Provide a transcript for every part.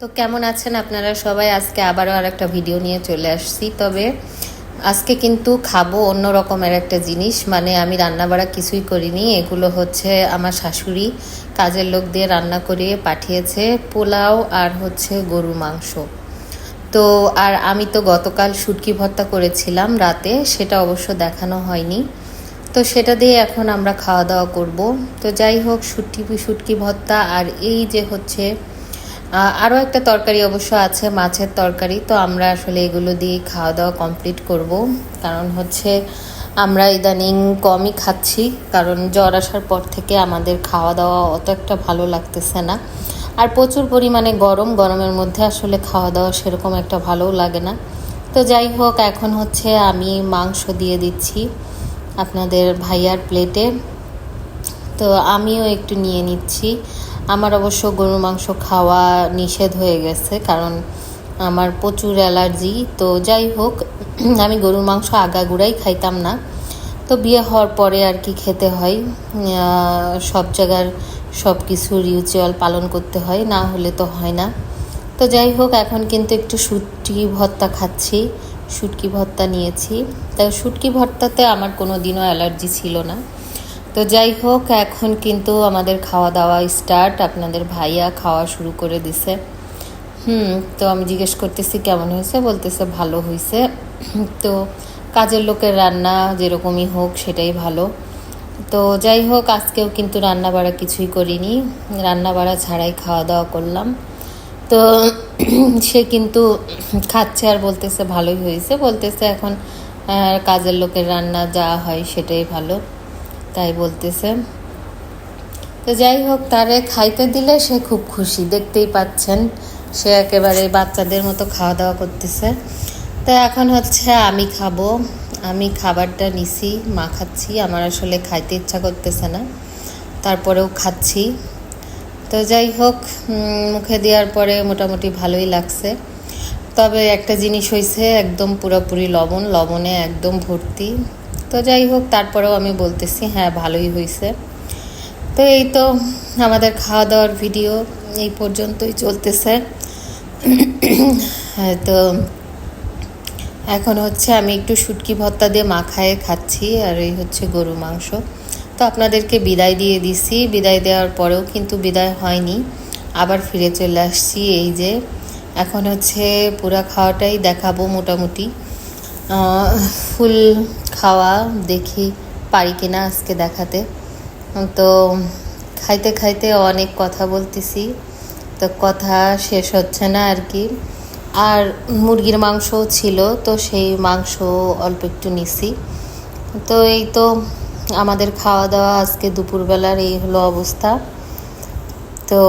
তো কেমন আছেন আপনারা সবাই? আজকে আবারও আর একটা ভিডিও নিয়ে চলে আসছি। তবে আজকে কিন্তু খাব অন্য রকমের একটা জিনিস। মানে আমি রান্না বাড়া কিছুই করিনি। এগুলো হচ্ছে আমার শাশুড়ি কাজের লোক দিয়ে রান্না করিয়ে পাঠিয়েছে পোলাও আর হচ্ছে গরুর মাংস। তো আর আমি তো গতকাল শুটকি ভর্তা করেছিলাম রাতে। সেটা অবশ্য দেখানো হয়নি। তো সেটা দিয়ে এখন আমরা খাওয়া দাওয়া করব। তো যাই হোক, শুটকি শুটকি ভর্তা আর এই যে হচ্ছে আরও একটা তরকারি অবশ্য আছে, মাছের তরকারি। তো আমরা আসলে এগুলো দিয়ে খাওয়া দাওয়া কমপ্লিট করব। কারণ হচ্ছে আমরা ইদানিং কমই খাচ্ছি, কারণ জ্বর আসার পর থেকে আমাদের খাওয়া দাওয়া অত একটা ভালো লাগতেছে না। আর প্রচুর পরিমাণে গরম, গরমের মধ্যে আসলে খাওয়া দাওয়া সেরকম একটা ভালোও লাগে না। তো যাই হোক, এখন হচ্ছে আমি মাংস দিয়ে দিচ্ছি আপনাদের ভাইয়ার প্লেটে তো আমিও একটু নিয়ে নিচ্ছি। আমার অবশ্য গরুর মাংস খাওয়া নিষেধ হয়ে গেছে, কারণ আমার প্রচুর অ্যালার্জি। তো যাই হোক, আমি গরুর মাংস আগাগুড়াই খাইতাম না। তো বিয়ে হওয়ার পরে আর কি খেতে হয়। সব জায়গার সব কিছু রিচুয়াল পালন করতে হয়, না হলে তো হয় না। তো যাই হোক, এখন কিন্তু একটু শুটকি ভর্তা খাচ্ছি, শুটকি ভর্তা নিয়েছি। তো শুটকি ভর্তাতে আমার কোনো দিনও অ্যালার্জি ছিল না। তো যাই হোক, এখন কিন্তু আমাদের খাওয়া দাওয়া স্টার্ট আপনাদের ভাইয়া খাওয়া শুরু করে দিছে। হুম, তো আমি জিজ্ঞেস করতেছি, কেমন হয়েছে? বলতেছে ভালো হয়েছে। তো কাজের লোকের রান্না যেরকমই হোক, সেটাই ভালো। তো যাই হোক, আজকেও কিন্তু রান্না বাড়া কিছুই করিনি। রান্না বাড়া ছাড়াই খাওয়া দাওয়া করলাম। তো সে কিন্তু খাচ্ছে আর বলতেছে ভালোই হয়েছে। বলতেছে এখন কাজের লোকের রান্না যা হয় সেটাই ভালো। তাই বলতেছে। তো যাই হোক, তারে খাইতে দিলে সে খুব খুশি, দেখতেই পাচ্ছেন। সে একেবারে বাচ্চাদের মতো খাওয়া দাওয়া করতেছে। তো এখন হচ্ছে আমি খাব। আমি খাবারটা নিছি, মা খাচ্ছি, আমার আসলে খাইতে ইচ্ছা করতেছে না। তারপরেও খাচ্ছি। তো যাই হোক মুখে দেওয়ার পরে মোটামুটি ভালোই লাগছে। তবে একটা জিনিস হয়েছে একদম পুরোপুরি লবণ। লবণে একদম ভর্তি। তো যাই হোক, তারপরেও আমি বলতেছি হ্যাঁ ভালোই হয়েছে তো এই তো আমাদের খাওয়া দাওয়ার ভিডিও এই পর্যন্তই চলতেছে। তো এখন হচ্ছে আমি একটু শুটকি ভর্তা দিয়ে মাখায়ে খাচ্ছি, আর এই হচ্ছে গরু মাংস। তো আপনাদেরকে বিদায় দিয়ে দিছি। বিদায় দেওয়ার পরেও কিন্তু বিদায় হয়নি। আবার ফিরে চলে আসছি, এই যে। এখন হচ্ছে পুরা খাওয়াটাই দেখাবো মোটামুটি। ফুল খাওয়া দেখি পারি কিনা আজকে দেখাতে। তো খাইতে খাইতে অনেক কথা বলতেছি, তো কথা শেষ হচ্ছে না আর কি। আর মুরগির মাংসও ছিল, তো সেই মাংস অল্প একটু নিছি। তো এই তো আমাদের খাওয়া দাওয়া আজকে দুপুরবেলার এই হলো অবস্থা। তো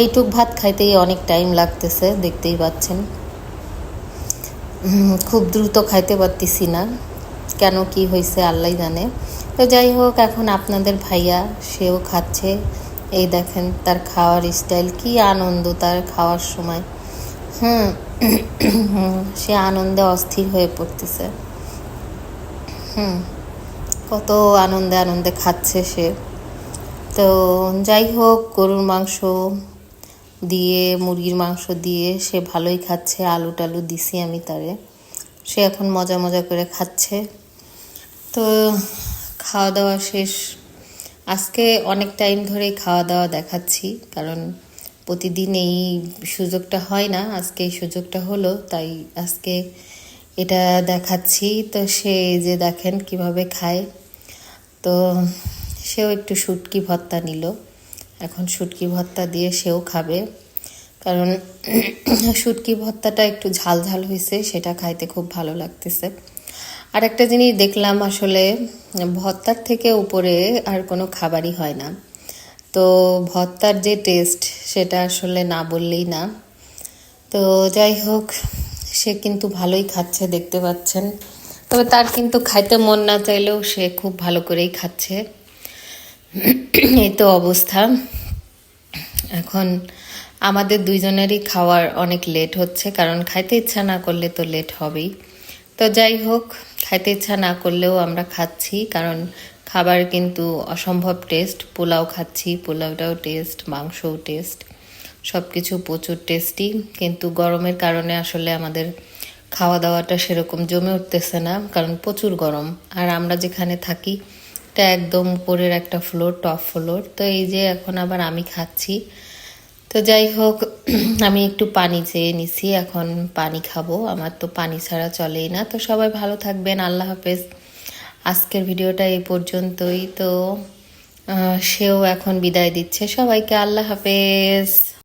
এইটুক ভাত খাইতেই অনেক টাইম লাগতেছে, দেখতেই পাচ্ছেন। খুব দ্রুত খাইতে পারতেছি না। কেন, কি হয়েছে আল্লাহ জানে। তো যাই হোক, এখন আপনাদের ভাইয়া, সেও খাচ্ছে। এই দেখেন, তার খাওয়ার স্টাইল, কি আনন্দ তার খাওয়ার সময়। হুম, সে আনন্দে অস্থির হয়ে পড়তেছে। হুম, কত আনন্দে আনন্দে খাচ্ছে সে। তো যাই হোক, গরুর মাংস দিয়ে, মুরগির মাংস দিয়ে সে ভালোই খাচ্ছে, আলু টালু দিছি আমি তারে। সে এখন মজা মজা করে খাচ্ছে। তো খাওয়া দাওয়া শেষ। আজকে অনেক টাইম ধরেই খাওয়া দাওয়া দেখাচ্ছি, কারণ প্রতিদিন এই সুযোগটা হয় না। আজকে এই সুযোগটা হলো, তাই আজকে এটা দেখাচ্ছি। তো সে যে দেখেন কীভাবে খায়। তো সেও একটু শুটকি ভত্তা নিল। এখন শুটকি ভর্তা দিয়ে সেও খাবে। কারণ শুটকি ভর্তাটা একটু ঝাল ঝাল হয়েছে সেটা খাইতে খুব ভালো লাগতেছে। আর একটা জিনিস দেখলাম আসলে, ভর্তার থেকে উপরে আর কোনো খাবারই হয় না। তো ভর্তার যে টেস্ট সেটা আসলে না বললেই না। তো যাই হোক, সে কিন্তু ভালোই খাচ্ছে, দেখতে পাচ্ছেন। তবে তার কিন্তু খাইতে মন না চাইলেও সে খুব ভালো করেই খাচ্ছে। এই তো অবস্থা। এখন আমাদের দুইজনেরই খাওয়ার অনেক লেট হচ্ছে, কারণ খাইতে ইচ্ছা না করলে তো লেট হবেই। তো যাই হোক, খাইতে ইচ্ছা না করলেও আমরা খাচ্ছি, কারণ খাবার কিন্তু অসম্ভব টেস্ট পোলাও খাচ্ছি, পোলাওটাও টেস্ট মাংসও টেস্ট সব কিছু প্রচুর টেস্টি কিন্তু গরমের কারণে আসলে আমাদের খাওয়া দাওয়াটা সেরকম জমে উঠতেছে না, কারণ প্রচুর গরম। আর আমরা যেখানে থাকি এটা একদম উপরের একটা ফ্লোর টপ ফ্লোর তো এই যে এখন আবার আমি খাচ্ছি। তো যাই হোক, আমি একটু পানি চেয়ে নিছি। এখন পানি খাব। আমার তো পানি ছাড়া চলেই না। তো সবাই ভালো থাকবেন। আল্লাহ হাফেজ। আজকের ভিডিওটা এই পর্যন্তই। তো সেও এখন বিদায় দিচ্ছে। সবাইকে আল্লাহ হাফেজ।